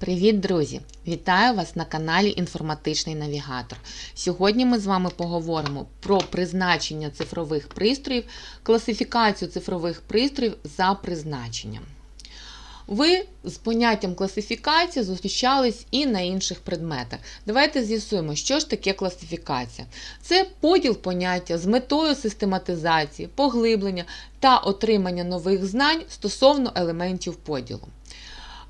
Привіт, друзі! Вітаю вас на каналі Інформатичний Навігатор. Сьогодні ми з вами поговоримо про призначення цифрових пристроїв, класифікацію цифрових пристроїв за призначенням. Ви з поняттям класифікації зустрічались і на інших предметах. Давайте з'ясуємо, що ж таке класифікація. Це поділ поняття з метою систематизації, поглиблення та отримання нових знань стосовно елементів поділу.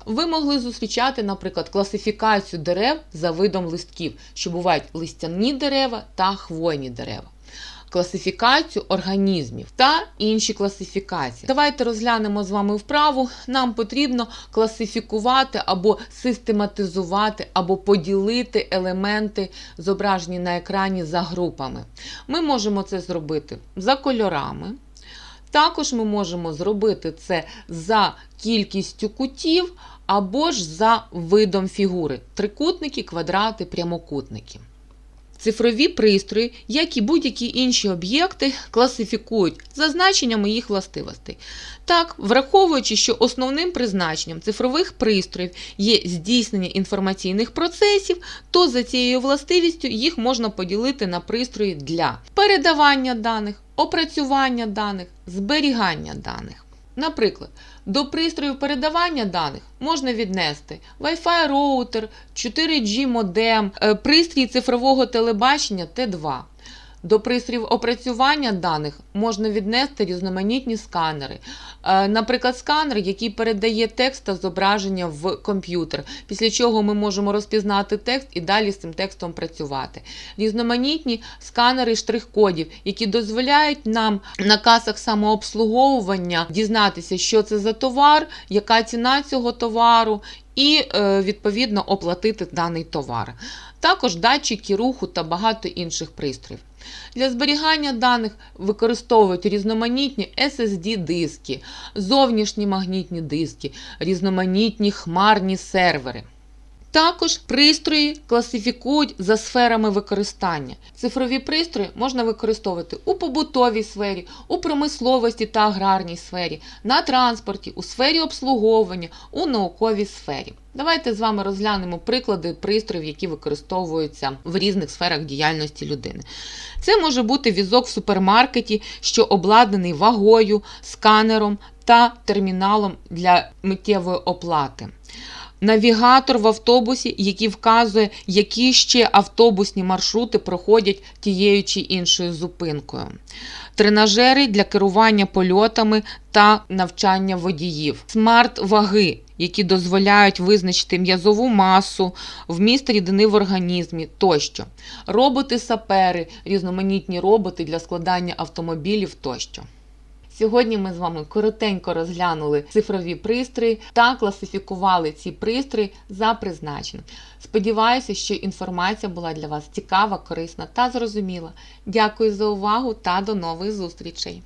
Ви могли зустрічати, наприклад, класифікацію дерев за видом листків, що бувають листяні дерева та хвойні дерева. Класифікацію організмів та інші класифікації. Давайте розглянемо з вами вправу. Нам потрібно класифікувати або систематизувати, або поділити елементи, зображені на екрані за групами. Ми можемо це зробити за кольорами. Також ми можемо зробити це за кількістю кутів або ж за видом фігури: трикутники, квадрати, прямокутники. Цифрові пристрої, як і будь-які інші об'єкти, класифікують за значеннями їх властивостей. Так, враховуючи, що основним призначенням цифрових пристроїв є здійснення інформаційних процесів, то за цією властивістю їх можна поділити на пристрої для передавання даних, опрацювання даних, зберігання даних. Наприклад, до пристроїв передавання даних можна віднести Wi-Fi роутер, 4G модем, е, пристрій цифрового телебачення Т2. До пристроїв опрацювання даних можна віднести різноманітні сканери. Е, Наприклад, сканер, який передає текст та зображення в комп'ютер, після чого ми можемо розпізнати текст і далі з цим текстом працювати. Різноманітні сканери штрих-кодів, які дозволяють нам на касах самообслуговування дізнатися, що це за товар, яка ціна цього товару, і е, відповідно оплатити даний товар. Також датчики руху та багато інших пристроїв. Для зберігання даних використовують різноманітні SSD-диски, зовнішні магнітні диски, різноманітні хмарні сервери. Також пристрої класифікують за сферами використання. Цифрові пристрої можна використовувати у побутовій сфері, у промисловості та аграрній сфері, на транспорті, у сфері обслуговування, у науковій сфері. Давайте з вами розглянемо приклади пристроїв, які використовуються в різних сферах діяльності людини. Це може бути візок в супермаркеті, що обладнаний вагою, сканером та терміналом для миттєвої оплати. Навігатор в автобусі, який вказує, які ще автобусні маршрути проходять тією чи іншою зупинкою. Тренажери для керування польотами та навчання водіїв. Смарт-ваги, які дозволяють визначити м'язову масу, вміст рідини в організмі тощо. Роботи-сапери, різноманітні роботи для складання автомобілів тощо. Сьогодні ми з вами коротенько розглянули цифрові пристрої та класифікували ці пристрої за призначенням. Сподіваюся, що інформація була для вас цікава, корисна та зрозуміла. Дякую за увагу та до нових зустрічей!